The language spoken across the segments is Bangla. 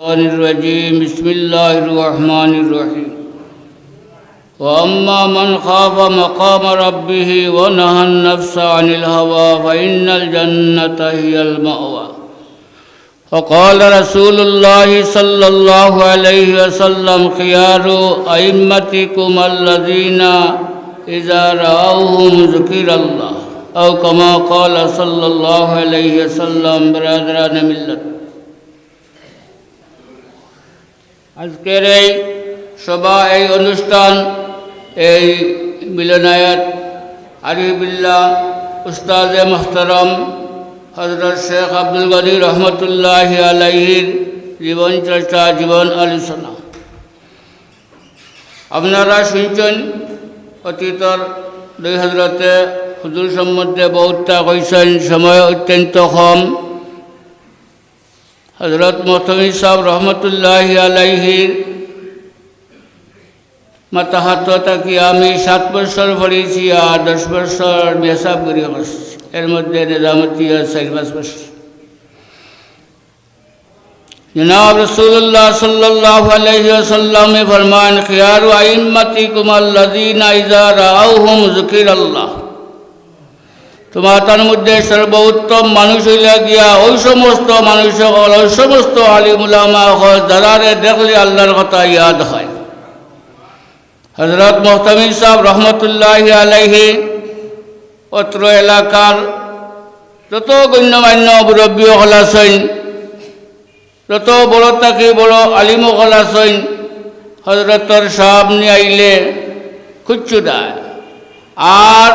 الشيطان الرجيم. بسم الله الرحمن الرحيم. وأما من خاف مقام ربه ونهى النفس عن الهوى فإن الجنة هي المأوى. وقال رسول الله صلى الله عليه وسلم خيار أئمتكم الذين إذا رأوهم ذكر الله. أو كما قال صلى الله عليه وسلم برادران ملت. আজকের এই সভা এই অনুষ্ঠান এই মিলনায়ত আরিবিল্লা উস্তাদ মোহতরম হজরত শেখ আব্দুল গনি রহমতুল্লাহ আলাইহির জীবন চর্চা জীবন আলোচনা। আপনারা শুনছেন অতীতর দুই হজরতে হুজুর সম্বন্ধে বহুতটা কইছেন সময় অত্যন্ত কম। হজরত মৌসুমী সাহেব রহমতুল্লাহ আলাইহির মাতাহাত থাকি আমি সাত বছর পড়েছি আর দশ বছর মেসাব করে করছি এর মধ্যে নিজামতি আর চার পাঁচ বছর জনাব রসুল্লাহ সাল্লাহ আলহি সাল্লামে ফরমান খিয়ারু আইম্মতি কুমাল্লাদিনা ইজা রাউহুম জুকির আল্লাহ তোমার তার মধ্যে সর্বোত্তম মানুষ হইলে গিয়া ওই সমস্ত মানুষ হল ওই সমস্ত আলিমুলামা হল যারারে দেখলে আল্লাহর কথা ইয়াদ হয়। হজরত মোহতামির সাহেব রহমতুল্লাহ আলাইহি অত্র এলাকার যত গণ্যমান্য মুরব্বী হল আছেন, যত বড় থাকি বড় আলিমো হল আছেন হজরতর সামনে আইলে খুচ্ছু দেয় আর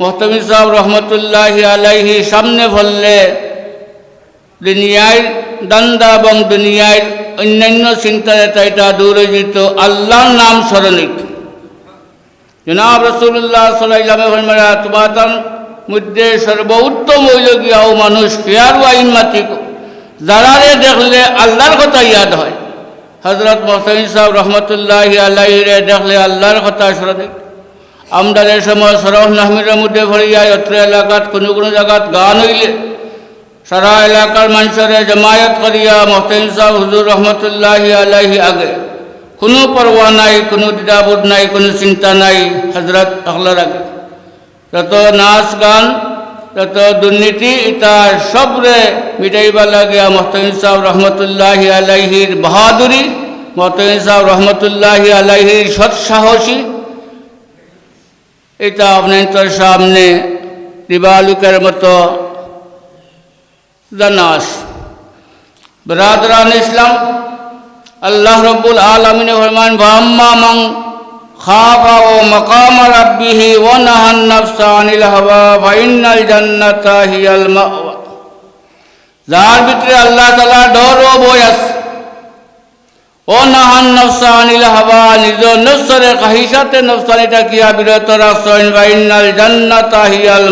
মোহতমি সাহেব রহমতুল্লাহ আলাইহি সামনে ফললে দুনিয়ায় দান্দা এবং দুনিয়ায় অন্যান্য চিন্তা এটা দূরে যেত, আল্লাহর নাম স্মরণিক। জনাব রসুল্লাহ সাল্লামে ফলমারা তোমার মধ্যে সর্বোত্তম হইল গিয়াও মানুষ ফেয়ারু আইন মাতিক যারারে দেখলে আল্লাহর কথা ইয়াদ হয়। হজরত মোহতমি সাহেব রহমতুল্লাহ আলাইরে দেখলে আল্লাহর কথা স্মরণিক। এই সময় সরহ নাহমিরের মধ্যে ভরিয়ায় অত্র এলাকাত কোনো কোনো জায়গাত গান হইলে সারা এলাকার মানুষের জমায়েত করিয়া মোহতেন সাহ হুজুর রহমতুল্লাহ আলাহি আগে কোনো পরোয়া নাই, কোনো দ্বিধাবোধ নাই, কোনো চিন্তা নাই হজরত আখলার আগে। যত নাচ গান, যত দুর্নীতি, ইটা সবরে মিটাইবা লাগিয়া মোহতেন সাহ রহমতুল্লাহ আলাইহির বাহাদুরি মোহতেন সাহ রহমতুল্লাহ আলাইহির সৎসাহসী এটা আপনার সামনে দিবালুকের মতো জানাস বরাদরান ইসলাম, আল্লাহ রব্বুল আলমিনে ফরমান বাম্মা মং খাফা ও মকাম রাব্বিহি ও নাহান নফসা আনিল হাওয়া ফাইনাল জান্নাতা হিয়াল মাওয়া। যার ভিতরে আল্লাহ তাআলা ডর ও আছে। ও নাহান নফসা আনিল হাওয়া, নিজ কাহিসাতে নফসানিটা কিয়া বিরত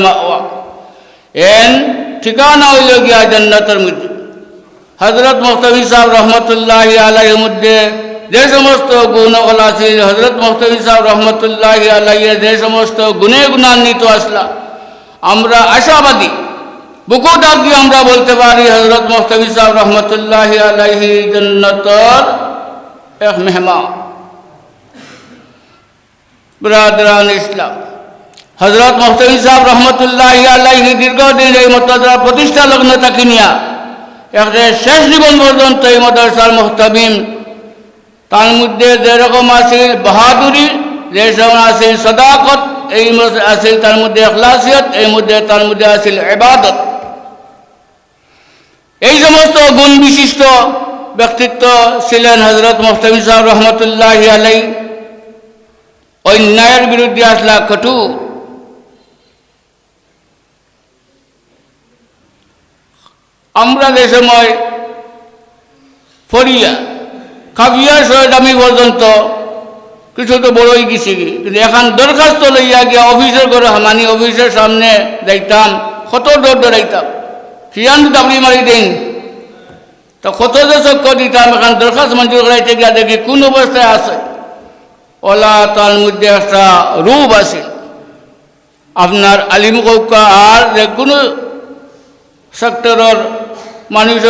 মাওয়া। এন ঠিকানা হইল গিয়া জান্নাতের মধ্যে। হজরত মুস্তফি সাহেব রহমতুল্লাহ আলাইয়ের মধ্যে যে সমস্ত গুণগুলো আছে হজরত মুস্তফি সাহেব রহমতুল্লাহ আলাইয়ের যে সমস্ত গুণে গুণান্বিত আসলা। আমরা আশাবাদী বুকু ডাক আমরা বলতে পারি হজরত মুস্তফি সাহেব রহমতুল্লাহ আলাইহি জন্নতর এক মেহমান। ব্রাদরান ইসলাম। হজরত মোহতমি সাহেব রহমতুল্লাহ আল্লাহি দীর্ঘদিন এই মতদার প্রতিষ্ঠা লগ্ন তাকে নিয়া শেষ জীবন পর্যন্ত এই মদরসার মোহতামিম, তার মধ্যে যেরকম আছিল বাহাদুরি যেরকম আছিল সদাকত, এই আছিল তার মধ্যে এখলাসিয়ত, এই মধ্যে তার মধ্যে আছিল এবাদত এই সমস্ত গুণ বিশিষ্ট ব্যক্তিত্ব ছিলেন হজরত মোহতামি রহমতুল্লাহ আলাই অন্যায়ের বিরুদ্ধে আসলা কঠোর আমরা যে সময় ফরিয়া কাবিয়া শহীদ আমি পর্যন্ত কিছু তো বড়ই গেছি কিন্তু এখন দরখাস্ত লইয়া গিয়া অফিসের করে হামানি অফিসের সামনে যাইতাম, কত দৌড় দৌড়াইতাম সিয়ান দাবড়ি মারি দিন। তো কত যে চক্ষ দিতাম এখন দরখাস্ত মঞ্জুর করাইতে গিয়া দেখি কোন অবস্থায় আছে। ওলা তার মধ্যে একটা রূপ আছে। আপনার আলিম কৌকা আর যে কোনো সেক্টরের মানুষ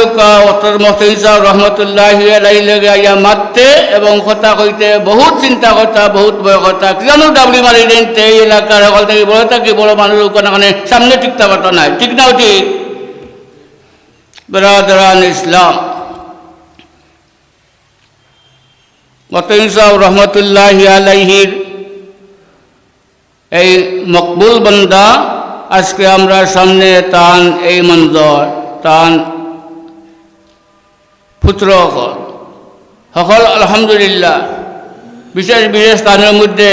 অতর মহসিন সাহেব রহমতুল্লাহ আলাই লেগে আইয়া মারতে এবং কথা কইতে, বহুত চিন্তা কথা বহুত ভয় কথা কেন ডাবলি মারি দিনতে এই এলাকার সকল থেকে বড় থাকি, বড় মানুষ ওখানে সামনে টিকতে পারতো না ঠিক না, ঠিক? বেরাদারান ইসলাম। মতিন সাহেব রহমতুল্লাহ আলাইহির এই মকবুল বন্দা, আজকে আমরা সামনে তান এই মঞ্জর, তান পুত্র সকল আলহামদুলিল্লাহ, বিশেষ বিশেষ স্থানের মধ্যে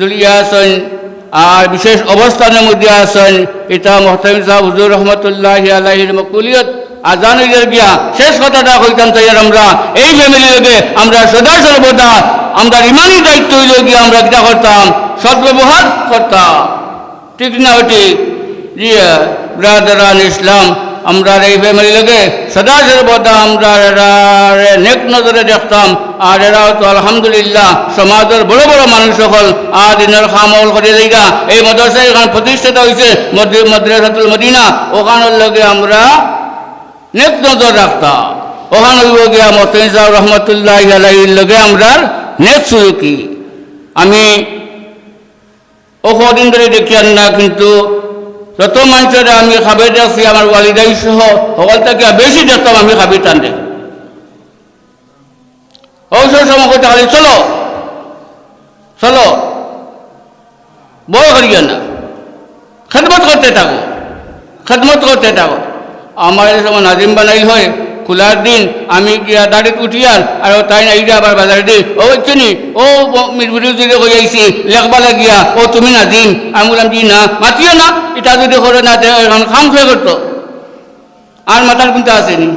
জড়িয়ে আছেন আর বিশেষ অবস্থানের মধ্যে আছেন এটা মোহতামিম সাহেব হুজুর রহমতুল্লাহ আলাহির মকুলিয়ত। আজান হইয়ার গিয়া শেষ কথাটা কইতাম তাই আমরা, এই ফ্যামিলি লোকে আমরা সদা সর্বদা, আমরা ইমানই দায়িত্ব হইল গিয়া আমরা কিটা করতাম, সদ্ব্যবহার করতাম। ঠিক না ঠিক জি ব্রাদারান ইসলাম আমরা এই ফ্যামিলি লোকে সদা সর্বদা আমরা এরা নেক নজরে দেখতাম, আর এরাও তো আলহামদুলিল্লাহ সমাজের বড় বড় মানুষ সকল, আর দিনের খামল করে দিগা। এই মদরসা এখানে প্রতিষ্ঠিত হয়েছে মদ্রাসাতুল মদিনা, ওখানের লগে আমরা নেক নজর রাখতাম ওখানে গিয়া সাহেব রহমতুল্লাহ আলাইর লগে আমরা নেক সুযোগী আমি ও কদিন ধরে দেখি না, কিন্তু যত মানুষের আমি খাবে দেখছি, আমার ওয়ালিদাই সহ সকল থেকে বেশি দেখতাম আমি খাবি টান অবসর সময় খালি চলো চলো, বড় করিও না খেদমত করতে থাকো, খেদমত করতে থাকো। আমার সময় নাজিম বানাই হয়, খোলার দিন আমি গিয়া দাঁড়িয়ে উঠিয়ার আর তাই না ইটা আবার বাজারে দিই। ও চিনি ও যদি হয়ে আইসি লেখবা লাগিয়া ও তুমি নাজিম। আমি বললাম, জি না, মাতিও না, এটা যদি করে না এখন খাম খেয়ে করতো। আর মাতার কিন্তু আসেনি।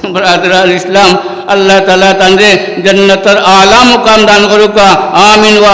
ব্রাদার ইসলাম, আল্লাহ তালা তান্দ্রে জন্নতর আলা মুকাম দান করুকা, আমিন ওয়া